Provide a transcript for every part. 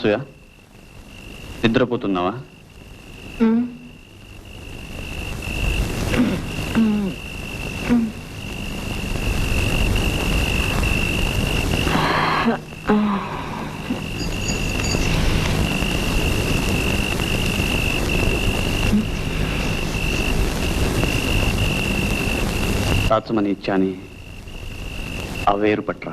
అనసూయ నిద్రపోతున్నావా? దాచమని ఇచ్చాని. ఆ వేరు పట్రా.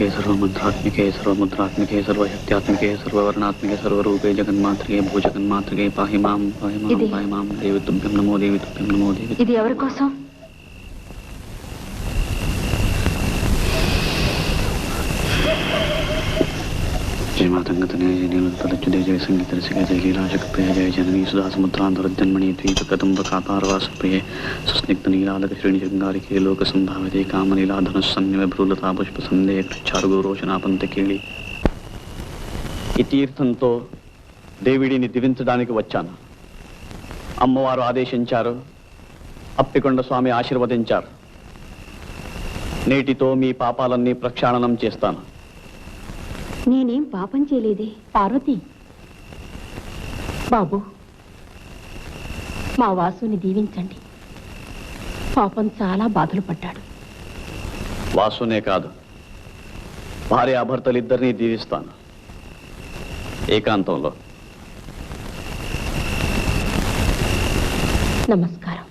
सर्वयंत्रात्मिके सर्वमंत्रात्मिके सर्वमुद्रात्मिके सर्वशक्त्यात्मिके सर्ववर्णात्मिके सर्वरूपे जगन्मातृके भूजगन्मातृके पाहि मां पाहि मां ఇది- पाहि मां देवी तुभ्यं नमो देवी तुभ्यं नमो देवी ఇది ఎవరి కోసం मातंगतने जय नीलतलच्युते जय संगीत रसिके जय लीलाशक्ते जय जननी सुधा समुद्रान्तरजन्मणि द्वीपकदम्बकापारवासप्रिये सुस्निग्धनीलालक श्रेणिशृङ्गारिके लोकसम्भाविते कामनीलाधनुस्सन्निव भ्रूलता पुष्पसन्देह చారుగురోషణాపంతకేళి ఈ తీర్థంతో దేవిడిని దివించడానికి వచ్చాను అమ్మవారు ఆదేశించారు అప్పికొండ స్వామి ఆశీర్వదించారు నేటితో మీ పాపాలన్నీ ప్రక్షాళనం చేస్తాను నేనేం పాపం చేయలేదే. పార్వతి. బాబు మా వాసుని దీవించండి. పాపం చాలా బాధలు పడ్డాడు. వాసునే కాదు భార్యాభర్తలిద్దరినీ దీవిస్తాను. ఏకాంతంలో. నమస్కారం.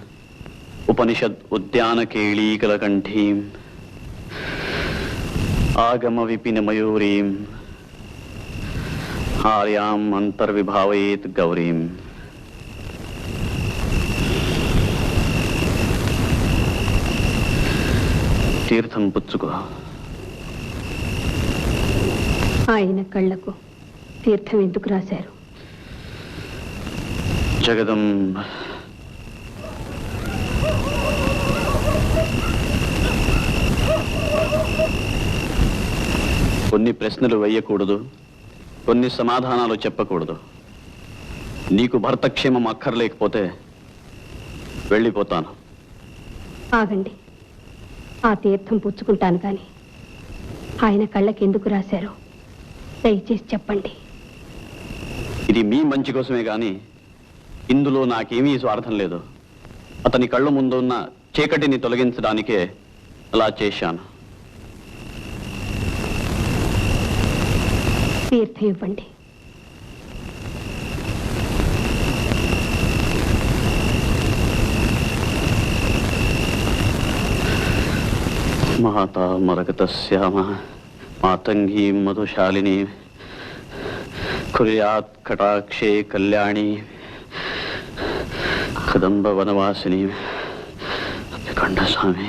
ఉపనిషద్ ఉద్యాన కేళీకలకంఠీం ఆగమ విపిన మయూరీం ఆర్యాం అంతర్విభావయేత్ గౌరీం. తీర్థం పుచ్చుకో. ఆయన కళ్ళకు తీర్థం ఎందుకు రాశారు? జగదం కొన్ని ప్రశ్నలు వేయకూడదు కొన్ని సమాధానాలు చెప్పకూడదు. నీకు భర్తక్షేమం అక్కర్లేకపోతే వెళ్ళిపోతాను. ఆగండి. ఆ తీర్థం పుచ్చుకుంటాను కానీ ఆయన కళ్ళకి ఎందుకు రాశారో దయచేసి చెప్పండి. ఇది మీ మంచి కోసమే గాని ఇందులో నాకేమీ స్వార్థం లేదు. అతని కళ్ళ ముందున్న చీకటిని తొలగించడానికే అలా చేశాను. తీర్థం ఇవ్వండి మాత మరగతశ్యామ మాతంగీ మధుశాలిని కుర్యాత్ కటాక్షే కళ్యాణి కదంబ వనవాసిని కండ స్వామి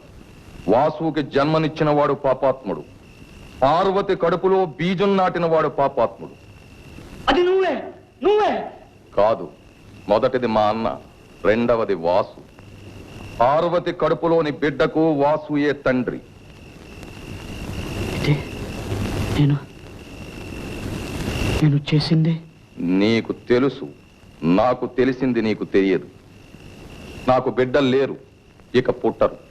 వాసుకి జన్మనిచ్చిన వాడు పాపాత్ముడు. పార్వతి కడుపులో బీజం నాటిన వాడు పాపాత్ముడు. అది నువ్వే నువ్వే. కాదు మొదటిది మా అన్న రెండవది వాసు. పార్వతి కడుపులోని బిడ్డకు వాసుయే తండ్రి. నేను నేను చేసింది? నీకు తెలుసు నాకు తెలిసింది నీకు తెలియదు. నాకు బిడ్డలు లేరు ఇక పుట్టరు.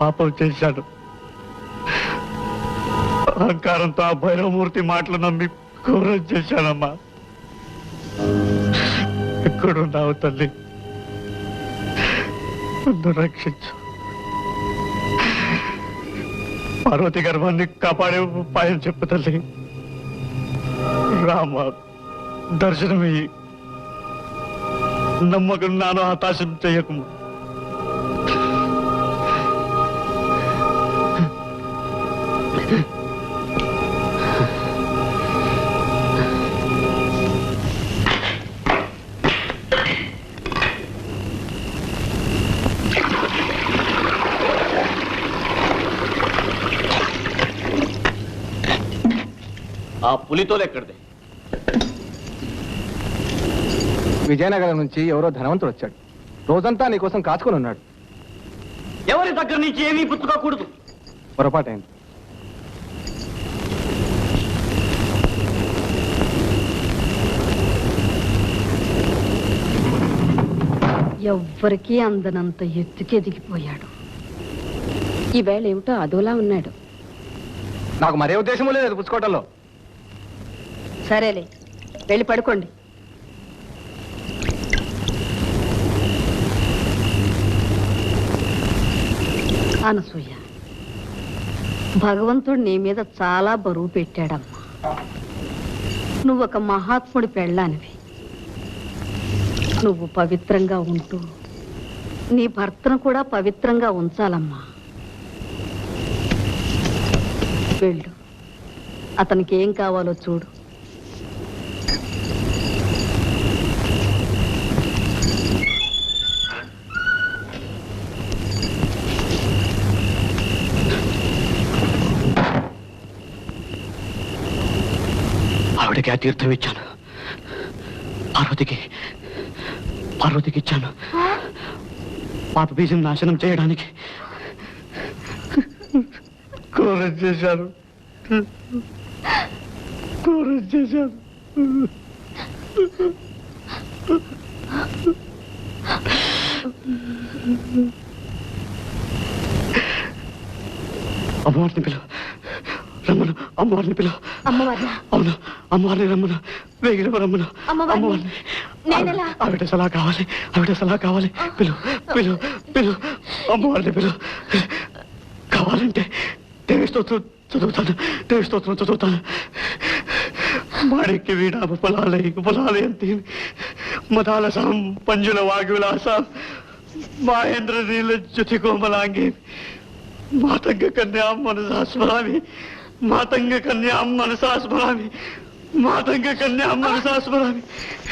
పాపం చేశాడు. అహంకారంతో ఆ భైరవమూర్తి మాటలు నమ్మి క్రూరం చేశానమ్మా ఎక్కడున్నావు తల్లి? నన్ను రక్షించు. పార్వతి గర్భాన్ని కాపాడే ఉపాయం చెప్పు తల్లి. రామ దర్శనమయ్యి. నమ్మకం నాను హతాశం చెయ్యకు ఆ పులితోలు ఎక్కడిది? విజయనగరం నుంచి ఎవరో ధనవంతుడు వచ్చాడు. రోజంతా నీకోసం కాచుకొని ఉన్నాడు. ఎవరి దగ్గర నుంచి ఏమీ పుచ్చుకోకూడదు పొరపాటైంది. ఎవ్వరికీ అందనంత ఎత్తుకెదిగిపోయాడు ఈవేళ ఏమిటో అదోలా ఉన్నాడు. నాకు మరే ఉద్దేశం లేదు పుచ్చుకోవటంలో సరేలే వెళ్ళి పడుకోండి. అనసూయ భగవంతుడు నీ మీద చాలా బరువు పెట్టాడమ్మా. నువ్వు ఒక మహాత్ముడి పెళ్ళానివి. నువ్వు పవిత్రంగా ఉంటూ నీ భర్తను కూడా పవిత్రంగా ఉంచాలమ్మా. వెళ్ళు. అతనికి ఏం కావాలో చూడు. ఆవిడకి ఆ తీర్థం ఇచ్చాను. పార్వతికి పార్వతికి ఇచ్చాను. పాప బీజం నాశనం చేయడానికి. ఘోరం చేశాను ఘోరం చేశాను అమ్మవారిని పిలువ రమ్మను. అమ్మవారిని పిలువ అమ్మవారినా? అవును. అమ్మవారిని రమ్మను. వేగిన రమ్మను. అమ్మవారిని? ఆవిడ సలా కావాలి. ఆవిడ సలా కావాలి. పిలు. పిలు. పిలు. అమ్మవారిని పిలు. కావాలంటే దేవి స్తోత్రం చదువుతాను. దేవి స్తోత్రం చదువుతాను. మాణిక్య వీణ పొలాలై పొలాలై అంతి మదాలసాం పంజుల వాగ్విలాసాం మహేంద్ర నీల జ్యుతి కోమలాంగి మాతంగ కన్యా మనసా స్మరామి మాతంగ కన్యా మనసా స్మరామి మాతంగ కన్యా మనసా స్మరామి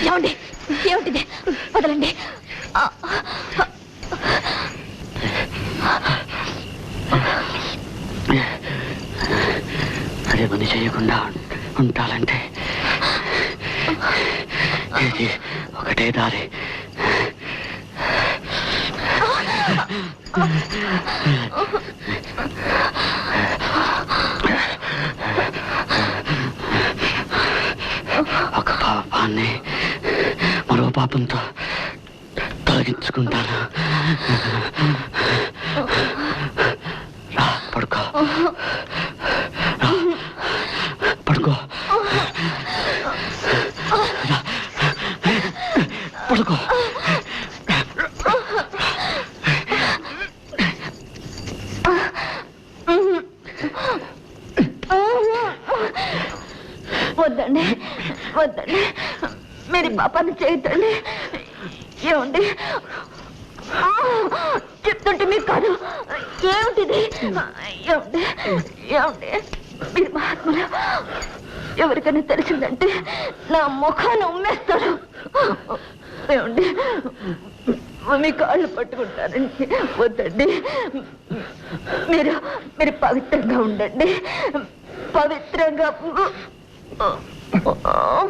ఏమండి? ఏమిటిది? వదలండి. అదే పని చేయకుండా ఉంటాలంటే ఇది ఒకటే దారి. పాపాన్ని మరో పాపంతో తొలగించుకుంటాను. రా పడుకో. రా, పడుకో. రా, పడుకో. వద్దండి వద్దండి. మా పని చేయటండి చేయొద్దండి. ఏమండి? చెప్తుంటే మీకు కాదు ఏమిటిది? ఏమండి? ఏమండి? మీరు మహాత్ములు ఎవరికైనా తెలిసిందంటే నా ముఖాన్ని ఉమ్మేస్తారు. ఏమండి? మీ కాళ్ళు పట్టుకుంటారండి. వద్దండి. మీరు మీరు పవిత్రంగా ఉండండి. పవిత్రంగా 哦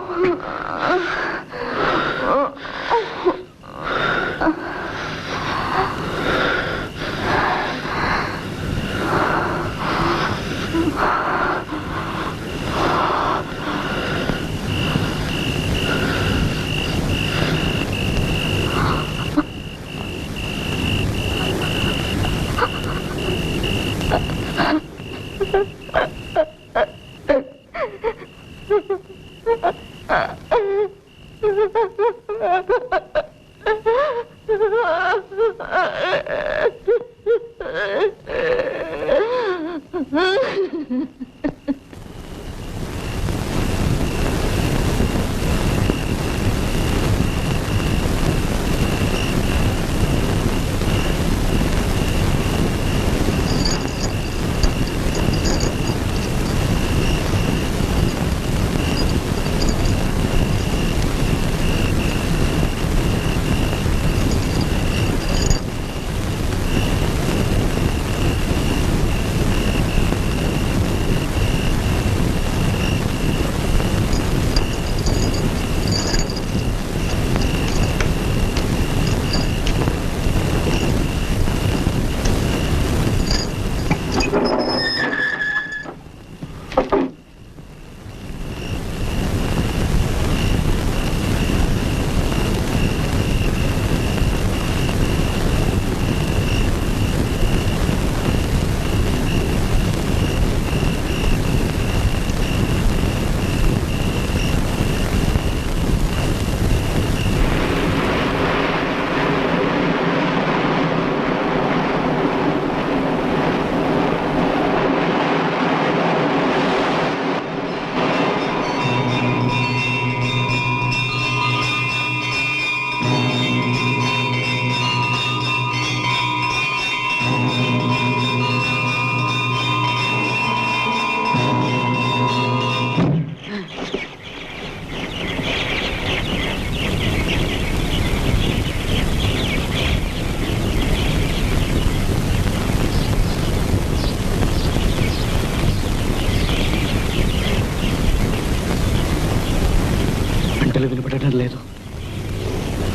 లేదు.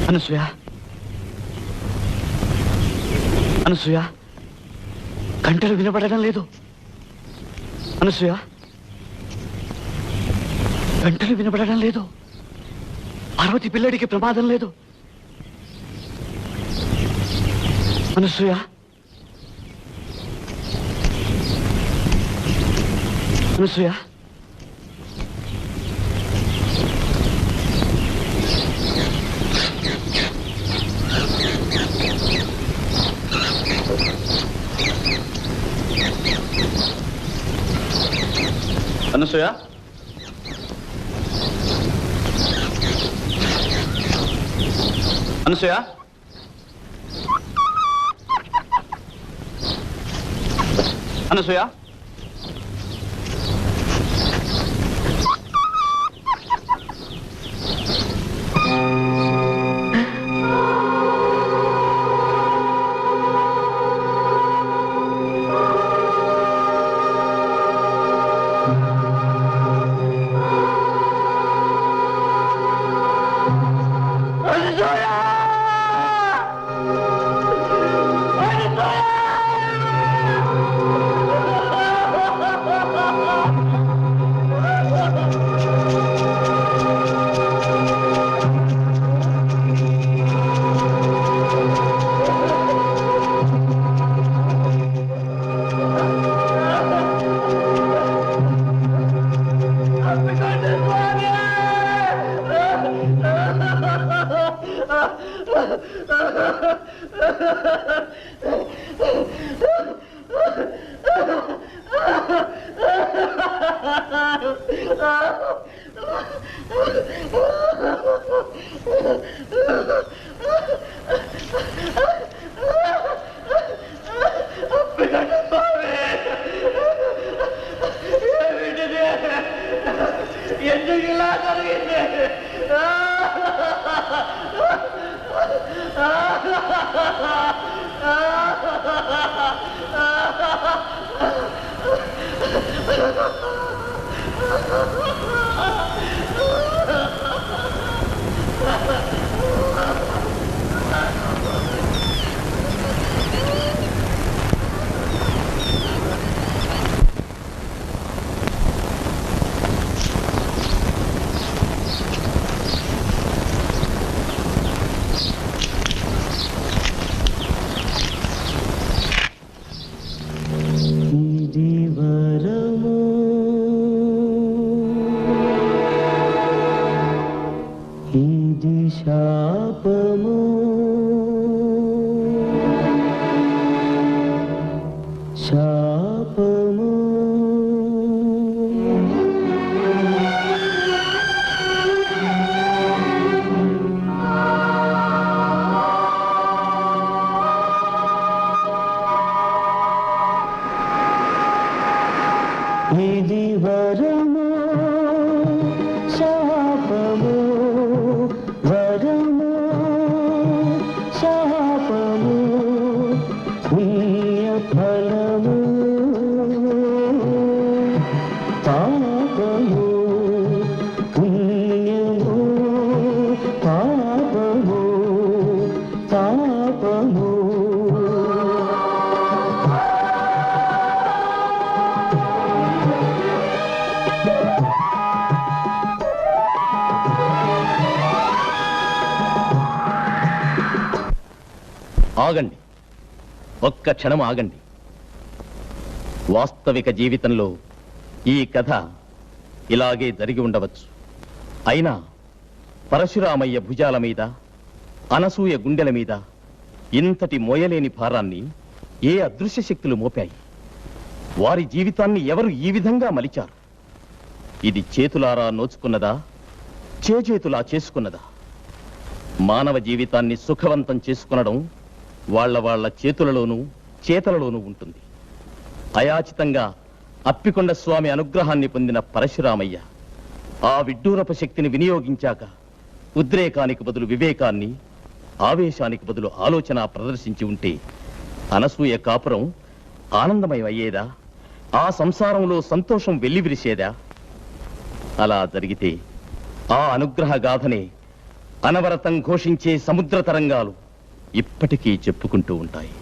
అనసూయ. అనసూయ. గంటలు వినపడడం లేదు. అనసూయ. గంటలు వినపడడం లేదు. పార్వతి పిల్లడికి ప్రమాదం లేదు. అనసూయ. అనసూయ. అనసూయ అనసూయ అనసూయ ఇది ఆగండి. ఒక్క క్షణం ఆగండి. వాస్తవిక జీవితంలో ఈ కథ ఇలాగే జరిగి ఉండవచ్చు. అయినా పరశురామయ్య భుజాల మీద అనసూయ గుండెల మీద ఇంతటి మోయలేని భారాన్ని ఏ అదృశ్య శక్తులు మోపాయి? వారి జీవితాన్ని ఎవరు ఈ విధంగా మలిచారు? ఇది చేతులారా నోచుకున్నదా? చేజేతులా చేసుకున్నదా? మానవ జీవితాన్ని సుఖవంతం చేసుకునడం వాళ్ళ వాళ్ళ చేతులలోనూ చేతలలోనూ ఉంటుంది. అయాచితంగా అప్పికొండ స్వామి అనుగ్రహాన్ని పొందిన పరశురామయ్య ఆ విడ్డూరప శక్తిని వినియోగించాక ఉద్రేకానికి బదులు వివేకాన్ని ఆవేశానికి బదులు ఆలోచన ప్రదర్శించి ఉంటే అనసూయ కాపురం ఆనందమయం అయ్యేదా? ఆ సంసారంలో సంతోషం వెల్లివిరిసేదా? అలా జరిగితే ఆ అనుగ్రహ గాథనే అనవరతం ఘోషించే సముద్ర తరంగాలు ఇప్పటికీ చెప్పుకుంటూ ఉంటాయి.